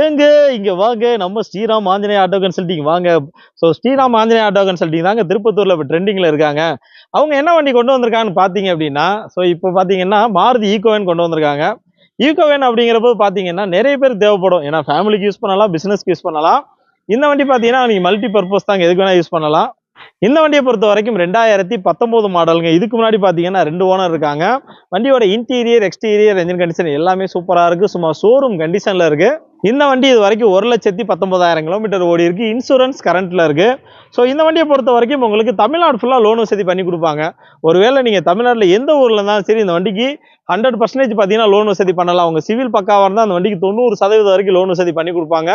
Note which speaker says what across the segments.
Speaker 1: ஏங்க இங்கே வாங்க நம்ம ஸ்ரீராம் ஆஞ்சநேய ஆட்டோ கன்சல்ட்டிங் வாங்க. So Sriram Anjaneya Auto Consulting தாங்க. திருப்பத்தூரில் இப்போ ட்ரெண்டிங்கில் இருக்காங்க. அவங்க என்ன வண்டி கொண்டு வந்திருக்காங்கன்னு பார்த்தீங்க அப்படின்னா ஸோ இப்போ பார்த்தீங்கன்னா மாருதி ஈகோவேன் கொண்டு வந்திருக்காங்க. ஈகோவேன் அப்படிங்கிறப்போ பார்த்தீங்கன்னா நிறைய பேர் தேவைப்படும். ஏன்னா ஃபேமிலிக்கு யூஸ் பண்ணலாம் பிஸ்னஸ்க்கு யூஸ் பண்ணலாம். இந்த வண்டி பார்த்தீங்கன்னா நீங்கள் மல்டி பர்பஸ் தாங்க எதுக்கு வேணால் யூஸ் பண்ணலாம். இந்த வண்டியை பொறுத்த வரைக்கும் ரெண்டாயிரத்தி பத்தொம்போது மாடலுங்க. இதுக்கு முன்னாடி பார்த்தீங்கன்னா ரெண்டு ஓனர் இருக்காங்க. வண்டியோட இன்டீரியர் எக்ஸ்டீரியர் என்ஜின் கண்டிஷன் எல்லாமே சூப்பராக இருக்கு. சும்மா ஷோரூம் கண்டிஷன்ல இருக்கு. இந்த வண்டி இது வரைக்கும் ஒரு லட்சத்தி பத்தொன்பதாயிரம் கிலோமீட்டர் ஓடி இருக்கு. இன்சூரன்ஸ் கரண்ட்ல இருக்கு. ஸோ இந்த வண்டியை பொறுத்த வரைக்கும் உங்களுக்கு தமிழ்நாடு ஃபுல்லாக லோன் வசதி பண்ணி கொடுப்பாங்க. ஒருவேளை நீங்கள் தமிழ்நாட்டில் எந்த ஊரில் இருந்தாலும் சரி இந்த வண்டிக்கு ஹண்ட்ரட் பர்சன்டேஜ் பார்த்தீங்கன்னா லோன் வசதி பண்ணலாம். உங்கள் சிவில் பக்காவாக இருந்தால் அந்த வண்டிக்கு தொண்ணூறு சதவீதம் வரைக்கும் லோன் வசதி பண்ணி கொடுப்பாங்க.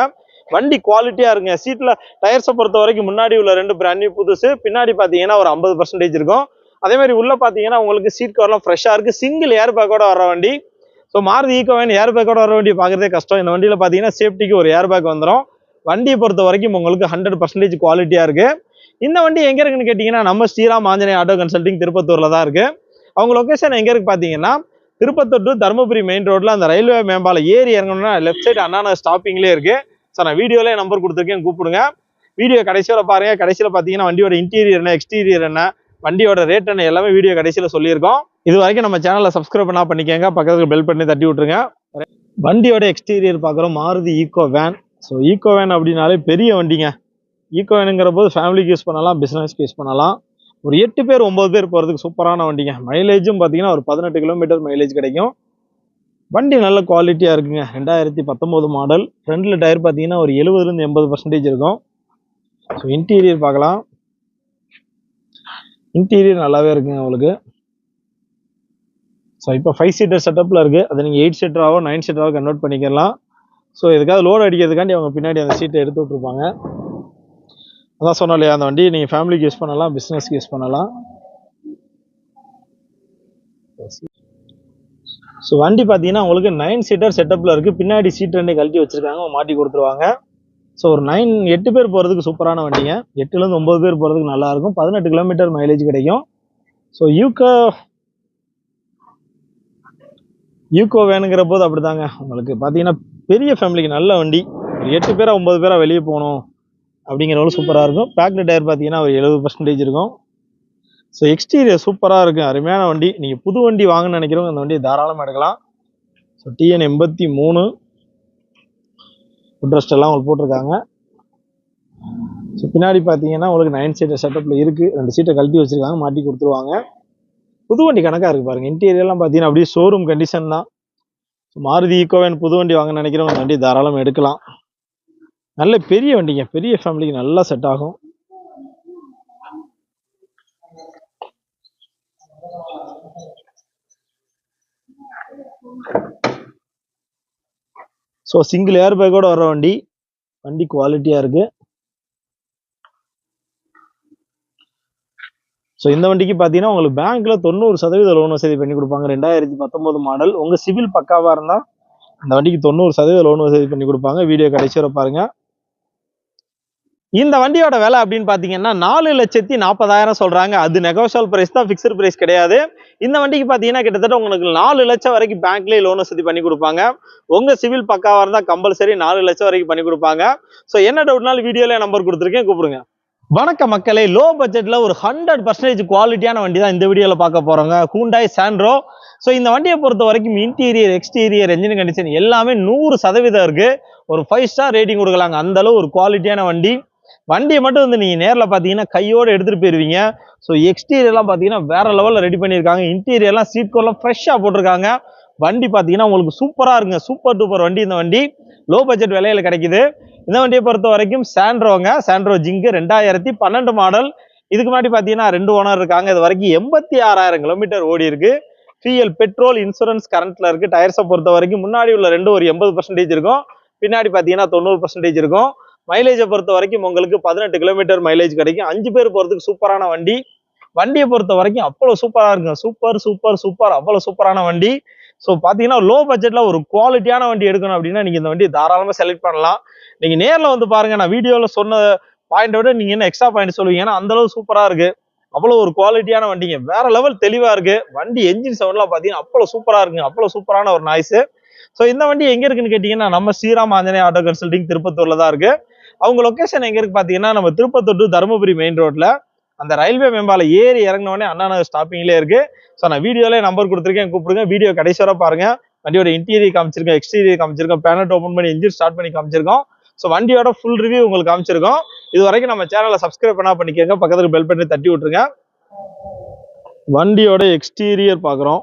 Speaker 1: வண்டி குவாலிட்டியாக இருக்குங்க. சீட்டில் டயர்ஸை பொறுத்த வரைக்கும் முன்னாடி உள்ள ரெண்டு பிராண்ட் நியூ புதுசு பின்னாடி பார்த்தீங்கன்னா ஒரு ஐம்பது பர்சன்டேஜ் இருக்கும். அதே மாதிரி உள்ள பார்த்தீங்கன்னா உங்களுக்கு சீட் கவர்லாம் ஃப்ரெஷ்ஷாக இருக்கு. சிங்கிள் ஏர் பேக்கோட வர வண்டி. ஸோ மாறுதி ஈக்கோவேன் ஏர் பேக்கோட வர வண்டி பார்க்குறதே கஷ்டம். இந்த வண்டியில் பார்த்தீங்கன்னா சேஃப்டிக்கு ஒரு ஏர் பேக் வந்துடும் வண்டியை பொறுத்த வரைக்கும் உங்களுக்கு ஹண்ட்ரட் பர்சன்டேஜ் குவாலிட்டியாக இருக்கு. இந்த வண்டி எங்கே இருக்குன்னு கேட்டிங்கன்னா நம்ம ஸ்ரீராம் ஆஞ்சநேய ஆட்டோ கன்சல்டிங் திருப்பத்தூரில் தான் இருக்கு. அவங்க லொகேஷன் எங்கே இருக்கு பார்த்தீங்கன்னா திருப்பத்தூர் டு தருமபுரி மெயின் ரோட்ல அந்த ரயில்வே மேம்பாலம் ஏறி இறங்கணும்னா லெஃப்ட் சைடு அண்ணா ஸ்டாப்பிங்லேயே இருக்கு. ஸோ நான் வீடியோலே நம்பர் கொடுத்துருக்கேன் கூப்பிடுங்க. வீடியோ கடைசியில் பாருங்க. கடைசியில் பார்த்தீங்கன்னா வண்டியோட இன்டீரியர் என்ன எக்ஸ்டீரியர் என்ன வண்டியோட ரேட் என்ன எல்லாமே வீடியோ கடைசியில் சொல்லியிருக்கோம். இது வரைக்கும் நம்ம சேனலை சப்ஸ்கிரைப் பண்ணா பண்ணிக்கங்க. பக்கத்துக்கு பெல் பண்ணி தட்டி விட்ருங்க வண்டியோட எக்ஸ்டீரியர் பார்க்குறோம். Maruti Eeco van so Eeco van அப்படின்னாலே பெரிய வண்டிங்க. ஈகோ வேனுங்கிற போது ஃபேமிலிக்கு யூஸ் பண்ணலாம் பிஸ்னஸ்க்கு யூஸ் பண்ணலாம். ஒரு எட்டு பேர் ஒம்பது பேர் போகிறதுக்கு சூப்பரான வண்டிங்க. மைலேஜும் பார்த்தீங்கன்னா ஒரு பதினெட்டு கிலோமீட்டர் மைலேஜ் கிடைக்கும். வண்டி நல்ல குவாலிட்டியாக இருக்குங்க. ரெண்டாயிரத்தி பத்தொம்போது மாடல் ஃப்ரண்டில் டயர் பார்த்தீங்கன்னா ஒரு எழுபதுலேருந்து எண்பது பர்சன்டேஜ் இருக்கும். ஸோ இன்டீரியர் பார்க்கலாம். இன்டீரியர் நல்லாவே இருக்குங்க உங்களுக்கு. ஸோ இப்போ ஃபைவ் சீட்டர் செட்டப்பில் இருக்குது அதை நீங்கள் எயிட் சீட்டராகவோ நைன் சீட்டராகவோ கன்வெர்ட் பண்ணிக்கலாம். ஸோ இதுக்காக லோடு அடிக்கிறதுக்காண்டி அவங்க பின்னாடி அந்த சீட்டை எடுத்து விட்ருப்பாங்க அதான் சொன்னோம் இல்லையா அந்த வண்டி நீங்கள் ஃபேமிலிக்கு யூஸ் பண்ணலாம் பிஸ்னஸ்க்கு யூஸ் பண்ணலாம். ஸோ வண்டி பார்த்தீங்கன்னா உங்களுக்கு நைன் சீட்டர் செட்டப்பில் இருக்குது பின்னாடி சீட் ரெண்டே கழட்டி வச்சுருக்காங்க. மாட்டி கொடுத்துருவாங்க. ஸோ ஒரு நைன் எட்டு பேர் போகிறதுக்கு சூப்பரான வண்டிங்க. எட்டுலேருந்து ஒம்பது பேர் போகிறதுக்கு நல்லாயிருக்கும் பதினெட்டு கிலோமீட்டர் மைலேஜ் கிடைக்கும். ஸோ யூகோ யூகோ வேணுங்கிற போது அப்படி தாங்க உங்களுக்கு பார்த்தீங்கன்னா பெரிய ஃபேமிலிக்கு நல்ல வண்டி. ஒரு எட்டு பேராக ஒம்பது பேராக வெளியே போகணும் அப்படிங்கிறவங்களும் சூப்பராக இருக்கும். பேக்டு டயர் பார்த்தீங்கன்னா ஒரு எழுபது பர்சன்டேஜ் இருக்கும். ஸோ எக்ஸ்டீரியர் சூப்பராக இருக்கும் அருமையான வண்டி. நீங்கள் புது வண்டி வாங்கணும்னு நினைக்கிறவங்க அந்த வண்டியை தாராளமாக எடுக்கலாம். ஸோ டிஎன் எண்பத்தி மூணு. ஃபுட்ரெஸ்ட் எல்லாம் உங்களுக்கு போட்டிருக்காங்க. ஸோ பின்னாடி பார்த்தீங்கன்னா உங்களுக்கு நைன் சீட்டர் செட்டப்பில் இருக்குது ரெண்டு சீட்டை கழட்டி வச்சுருக்காங்க. மாட்டி கொடுத்துருவாங்க. புது வண்டி கணக்காக இருக்குது பாருங்கள் இன்டீரியர்லாம் பார்த்தீங்கன்னா அப்படியே ஷோரூம் கண்டிஷன் தான். ஸோ மாருதி ஈக்கோவேன் புது வண்டி வாங்க நினைக்கிறவங்க அந்த வண்டி தாராளமாக எடுக்கலாம். நல்ல பெரிய வண்டிங்க. பெரிய ஃபேமிலிக்கு நல்லா செட் ஆகும். ஸோ சிங்கிள் ஏர் பேக்கோட வர வண்டி. வண்டி குவாலிட்டியாக இருக்கு. ஸோ இந்த வண்டிக்கு பார்த்தீங்கன்னா உங்களுக்கு பேங்க்ல தொண்ணூறு சதவீத லோன் வசதி பண்ணி கொடுப்பாங்க. ரெண்டாயிரத்தி பத்தொன்பது மாடல் உங்க சிவில் பக்காவா இருந்தா இந்த வண்டிக்கு தொண்ணூறு சதவீத லோன் வசதி பண்ணி கொடுப்பாங்க. வீடியோ கடைசி வரை பாருங்க. இந்த வண்டியோட விலை அப்படின்னு பார்த்தீங்கன்னா நாலு லட்சத்தி நாற்பதாயிரம் சொல்கிறாங்க அது நெகோஷியல் ப்ரைஸ் தான் ஃபிக்ஸ்டு ப்ரைஸ் கிடையாது. இந்த வண்டிக்கு பார்த்தீங்கன்னா கிட்டத்தட்ட உங்களுக்கு நாலு லட்சம் வரைக்கும் பேங்க்லேயே லோன் வசதி பண்ணி கொடுப்பாங்க. உங்கள் சிவில் பக்காவாக இருந்தால் கம்பல்சரி நாலு லட்சம் வரைக்கும் பண்ணி கொடுப்பாங்க. ஸோ என்ன டவுட்னாலும் வீடியோவில் நம்பர் கொடுத்துருக்கேன் கூப்பிடுங்க. வணக்க மக்களே லோ பட்ஜெட்டில் ஒரு ஹண்ட்ரட் பர்சன்டேஜ் குவாலிட்டியான வண்டி தான் இந்த வீடியோவில் பார்க்க போகிறோங்க ஹூண்டாய் சாண்ட்ரோ ஸோ இந்த வண்டியை பொறுத்த வரைக்கும் இன்டீரியர் எக்ஸ்டீரியர் என்ஜின் கண்டிஷன் எல்லாமே நூறு சதவீதம் இருக்குது ஒரு ஃபைவ் ஸ்டார் ரேட்டிங் கொடுக்கலாங்க. அந்தளவு ஒரு குவாலிட்டியான வண்டி. வண்டியை மட்டும் வந்து நீங்க நேரில் பார்த்தீங்கன்னா கையோட எடுத்துட்டு போயிருவீங்க. ஸோ எக்ஸ்டீரியர்லாம் பார்த்தீங்கன்னா வேற லெவலில் ரெடி பண்ணியிருக்காங்க. இன்டீரியர்லாம் சீட் கோர்லாம் ஃப்ரெஷ்ஷாக போட்டிருக்காங்க. வண்டி பார்த்தீங்கன்னா உங்களுக்கு சூப்பராக இருக்குங்க. சூப்பர் டூப்பர் வண்டி இந்த வண்டி. லோ பட்ஜெட் விலையில் கிடைக்குது. இந்த வண்டியை பொறுத்த வரைக்கும் சாண்ட்ரோங்க சாண்ட்ரோ ஜிங்கு ரெண்டாயிரத்தி பன்னெண்டு மாடல் இதுக்கு முன்னாடி பார்த்தீங்கன்னா ரெண்டு ஓனர் இருக்காங்க. இது வரைக்கும் எண்பத்தி ஆறாயிரம் கிலோமீட்டர் ஓடி இருக்கு. ஃபிஎல் பெட்ரோல் இன்சூரன்ஸ் கரண்ட்ல இருக்கு. டயர்ஸை பொறுத்த வரைக்கும் முன்னாடி உள்ள ரெண்டு ஒரு எண்பது பர்சன்டேஜ் இருக்கும். பின்னாடி பார்த்தீங்கன்னா தொண்ணூறு பர்சன்டேஜ் இருக்கும். மைலேஜை பொறுத்த வரைக்கும் உங்களுக்கு பதினெட்டு கிலோமீட்டர் மைலேஜ் கிடைக்கும். அஞ்சு பேர் போகிறதுக்கு சூப்பரான வண்டி. வண்டியை பொறுத்த வரைக்கும் அவ்வளோ சூப்பராக இருக்கும் சூப்பர் சூப்பர் சூப்பர் அவ்வளோ சூப்பரான வண்டி. ஸோ பார்த்தீங்கன்னா லோ பட்ஜெட்டில் ஒரு குவாலிட்டியான வண்டி எடுக்கணும் அப்படின்னா நீங்கள் இந்த வண்டி தாராளமாக செலக்ட் பண்ணலாம். நீங்கள் நேரில் வந்து பாருங்கள் நான் வீடியோவில் சொன்ன பாயிண்ட்டை விட நீங்கள் என்ன எக்ஸ்ட்ரா பாயிண்ட் சொல்லுவீங்க? ஏன்னா அந்தளவு சூப்பராக இருக்குது அவ்வளோ ஒரு குவாலிட்டியான வண்டிங்க. வேற லெவல் தெளிவாக இருக்குது வண்டி என்ஜின் சவுண்ட்லாம் பார்த்தீங்கன்னா அவ்வளோ சூப்பராக இருக்குங்க. அவ்வளோ சூப்பரான ஒரு நாய்ஸு ஸோ இந்த வண்டி எங்கே இருக்குன்னு கேட்டிங்கன்னா நம்ம ஸ்ரீராம் ஆஞ்சநேய ஆட்டோ கன்சல்டிங் திருப்பத்தூரில் தான் இருக்குது அவங்க லொக்கேஷன் எங்க இருக்கு பாத்தீங்கன்னா நம்ம திருப்பத்தூர் டு தருமபுரி மெயின் ரோட்ல அந்த ரயில்வே மேம்பால ஏறி இறங்கினோடனே அண்ணா நகர் ஸ்டாப்பிங்லேயே இருக்கு. ஸோ நான் வீடியோலேயே நம்பர் கொடுத்துருக்கேன் கூப்பிடுங்க. வீடியோ கடைசி பாருங்க. வண்டியோட இன்டீரியர் காமிச்சிருக்கோம் எக்ஸ்டீரியர் காமிச்சிருக்கோம் பேனட் ஓப்பன் பண்ணி இன்ஜின் ஸ்டார்ட் பண்ணி காமிச்சிருக்கோம். ஸோ வண்டியோட ஃபுல் ரிவ்யூ உங்களுக்கு காமிச்சிருக்கோம். இது வரைக்கும் நம்ம சேனலை சப்ஸ்கிரைப் பண்ணா பண்ணிக்கோங்க. பக்கத்துக்கு பெல் பண்ணி தட்டி விட்டுருங்க. வண்டியோட எக்ஸ்டீரியர் பார்க்குறோம்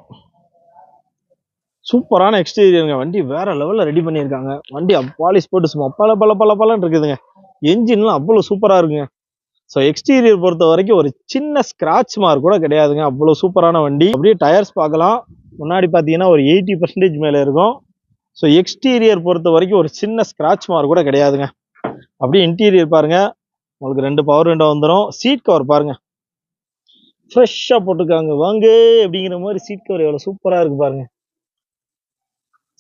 Speaker 1: சூப்பரான எக்ஸ்டீரியருங்க வண்டி வேற லெவலில் ரெடி பண்ணியிருக்காங்க. வண்டி பாலிஷ் போட்டு சும்மா பல பல பல பலன்னு இருக்குதுங்க. என்ஜின்லாம் அவ்வளோ சூப்பராக இருக்குங்க. ஸோ எக்ஸ்டீரியர் பொறுத்த வரைக்கும் ஒரு சின்ன ஸ்க்ராட்ச் மார்க் கூட கிடையாதுங்க. அவ்வளோ சூப்பரான வண்டி. அப்படியே டயர்ஸ் பார்க்கலாம். முன்னாடி பார்த்தீங்கன்னா ஒரு எயிட்டி பர்சன்டேஜ் மேலே இருக்கும். ஸோ எக்ஸ்டீரியர் பொறுத்த வரைக்கும் ஒரு சின்ன ஸ்க்ராட்ச் மார்க் கூட கிடையாதுங்க. அப்படியே இன்டீரியர் பாருங்க. உங்களுக்கு ரெண்டு பவர் விண்டோ வந்துடும் சீட் கவர் பாருங்க. ஃப்ரெஷ்ஷாக போட்டிருக்காங்க. வாங்க அப்படிங்கிற மாதிரி சீட் கவர் எவ்வளோ சூப்பராக இருக்குது பாருங்கள்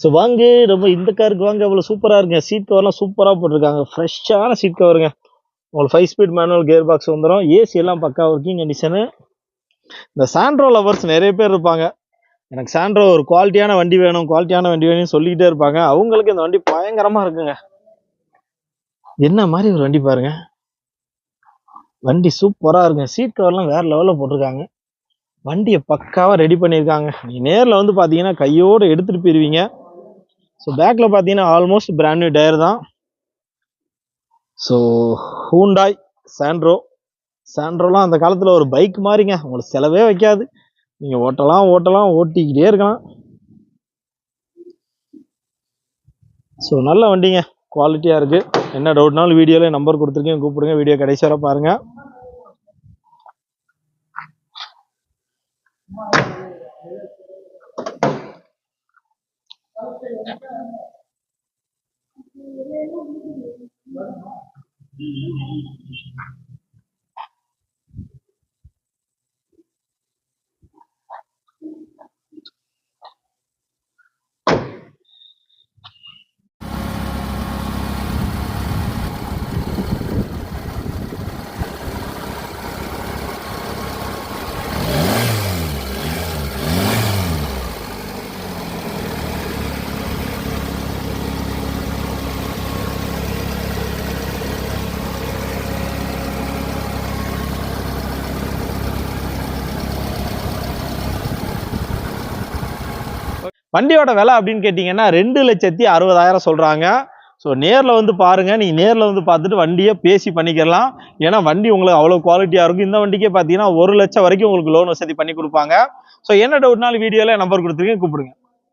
Speaker 1: ஸோ வாங்க ரொம்ப இந்த காருக்கு வாங்க அவ்வளோ சூப்பராக இருக்குங்க. சீட் கவர்லாம் சூப்பராக போட்டிருக்காங்க. ஃப்ரெஷ்ஷான சீட் கவருங்க உங்களுக்கு five speed manual gear box வந்துடும் ஏசி எல்லாம் பக்கா ஒர்க்கிங் கண்டிஷனு இந்த சாண்ட்ரோ லவர்ஸ் நிறைய பேர் இருப்பாங்க. எனக்கு சாண்ட்ரோ ஒரு குவாலிட்டியான வண்டி வேணும் குவாலிட்டியான வண்டி வேணும்னு சொல்லிக்கிட்டே இருப்பாங்க. அவங்களுக்கு இந்த வண்டி பயங்கரமாக இருக்குங்க. என்ன மாதிரி ஒரு வண்டி பாருங்க. வண்டி சூப்பராக இருக்குங்க. சீட் கவர்லாம் வேறு லெவலில் போட்டிருக்காங்க. வண்டியை பக்காவாக ரெடி பண்ணியிருக்காங்க. நீ நேரில் வந்து பார்த்தீங்கன்னா கையோடு எடுத்துகிட்டு போயிருவீங்க. ஸோ பேக்கில் பார்த்தீங்கன்னா ஆல்மோஸ்ட் பிராண்ட் நியூ டயர் தான். ஸோ ஹூண்டாய் சாண்ட்ரோ சாண்ட்ரோலாம் அந்த காலத்தில் ஒரு பைக் மாதிரிங்க உங்களுக்கு செலவே வைக்காது. நீங்கள் ஓட்டலாம் ஓட்டலாம் ஓட்டிக்கிட்டே இருக்கலாம். ஸோ நல்ல வண்டிங்க. குவாலிட்டியாக இருக்குது என்ன டவுட்னாலும் வீடியோவில் நம்பர் கொடுத்துருக்கேன். கூப்பிடுங்க. வீடியோ கடைசி பாருங்கள் பாருங்க வண்டியோட விலை அப்படின்னு கேட்டிங்கன்னா ரெண்டு லட்சத்தி அறுபதாயிரம் சொல்றாங்க. ஸோ நேரில் வந்து பாருங்க. நீங்க நேரில் வந்து பார்த்துட்டு வண்டியை பேசி பண்ணிக்கலாம். ஏன்னா வண்டி உங்களுக்கு அவ்வளோ குவாலிட்டியாக இருக்கும். இந்த வண்டிக்கே பார்த்தீங்கன்னா ஒரு லட்சம் வரைக்கும் உங்களுக்கு லோன் வசதி பண்ணி கொடுப்பாங்க. ஸோ என்ன டவுட்னாலும் வீடியோவில் நம்பர் கொடுத்துருக்கேன். கூப்பிடுங்க.